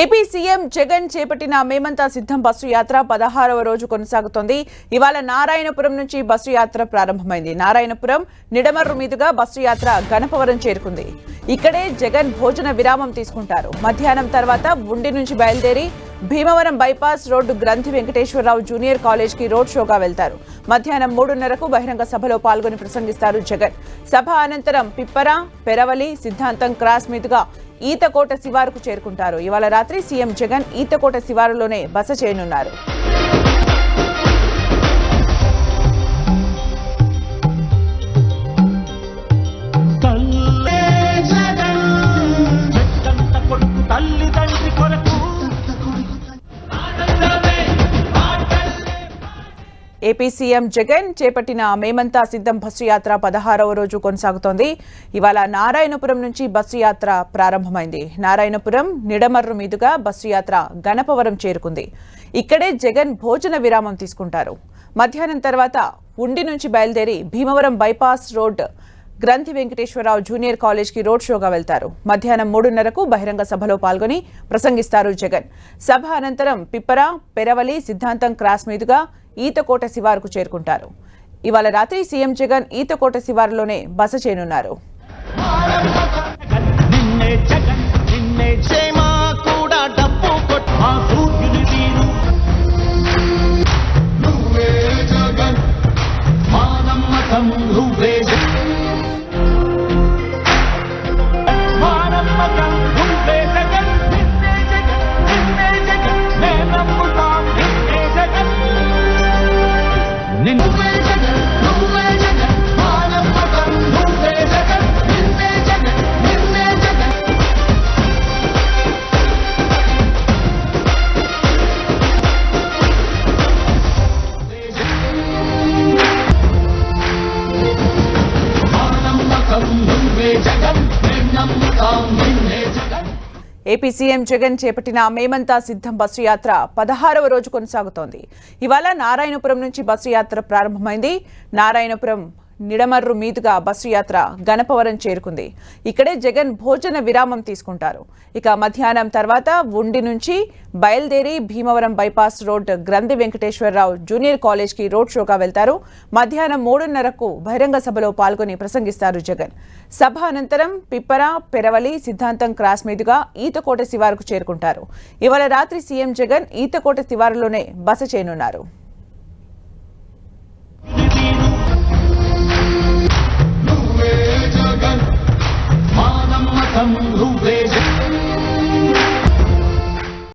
AP CM Jagan చేపట్టిన మేమంతా సిద్ధం బస్సు యాత్ర పదహారవ రోజు కొనసాగుతోంది. ఇవాళ నారాయణపురం నుంచి బస్సు యాత్ర ప్రారంభమైంది. నారాయణపురం నిడమర్రు మీదుగా బస్సు యాత్ర గణపవరం చేరుకుంది. ఇక్కడే జగన్ భోజన విరామం తీసుకుంటారు. మధ్యాహ్నం తర్వాత ఉండి నుంచి బయలుదేరి Bhimavaram bypass road Granthi Venkateswara Rao junior కాలేజ్కి రోడ్ షోగా వెళ్తారు. మధ్యాహ్నం మూడున్నరకు బహిరంగ సభలో పాల్గొని ప్రసంగిస్తారు జగన్. సభ అనంతరం పిప్పర పెరవలి సిద్ధాంతం క్రాస్ మీదుగా ఈతకోట శివారుకు చేరుకుంటారు. ఇవాళ రాత్రి సీఎం జగన్ ఈతకోట శివారులోనే బస చేయనున్నారు. తల్లి తండ్రి కొరకు ఏపీ సీఎం జగన్ చేపట్టిన మేమంతా సిద్ధం బస్సు యాత్ర పదహారవ రోజు కొనసాగుతోంది. ఇవాళ నారాయణపురం నుంచి బస్సు యాత్ర ప్రారంభమైంది. నారాయణపురం నిడమర్రు మీదుగా బస్సు యాత్ర గణపవరం చేరుకుంది. ఇక్కడే జగన్ భోజన విరామం తీసుకుంటారు. మధ్యాహ్నం తర్వాత ఉండి నుంచి బయలుదేరి Bhimavaram bypass road Granthi Venkateswara Rao junior కాలేజ్కి రోడ్ షోగా వెళ్తారు. మధ్యాహ్నం మూడున్నరకు బహిరంగ సభలో పాల్గొని ప్రసంగిస్తారు జగన్. సభ అనంతరం పిప్పర పెరవలి సిద్ధాంతం క్రాస్ మీదుగా ఈతకోట శివారుకు చేరుకుంటారు. ఇవాళ రాత్రి సీఎం జగన్ ఈతకోట శివారులోనే బస చేయనున్నారు. ఏపీ సీఎం జగన్ చేపట్టిన మేమంతా సిద్ధం బస్సు యాత్ర పదహారవ రోజు కొనసాగుతోంది. ఇవాళ నారాయణపురం నుంచి బస్సు యాత్ర ప్రారంభమైంది. నారాయణపురం నిడమర్రు మీదుగా బస్సు యాత్ర గణపవరం చేరుకుంది. ఇక్కడే జగన్ భోజన విరామం తీసుకుంటారు. ఇక మధ్యాహ్నం తర్వాత ఉండి నుంచి బయలుదేరి Bhimavaram bypass road Granthi Venkateswara Rao junior కాలేజ్కి రోడ్ షోగా వెళ్తారు. మధ్యాహ్నం మూడున్నరకు బహిరంగ సభలో పాల్గొని ప్రసంగిస్తారు జగన్. సభ అనంతరం పిప్పర పెరవలి సిద్ధాంతం క్రాస్ మీదుగా ఈతకోట శివారుకు చేరుకుంటారు. ఇవాళ రాత్రి సీఎం జగన్ ఈతకోట శివారులోనే బస చేయనున్నారు.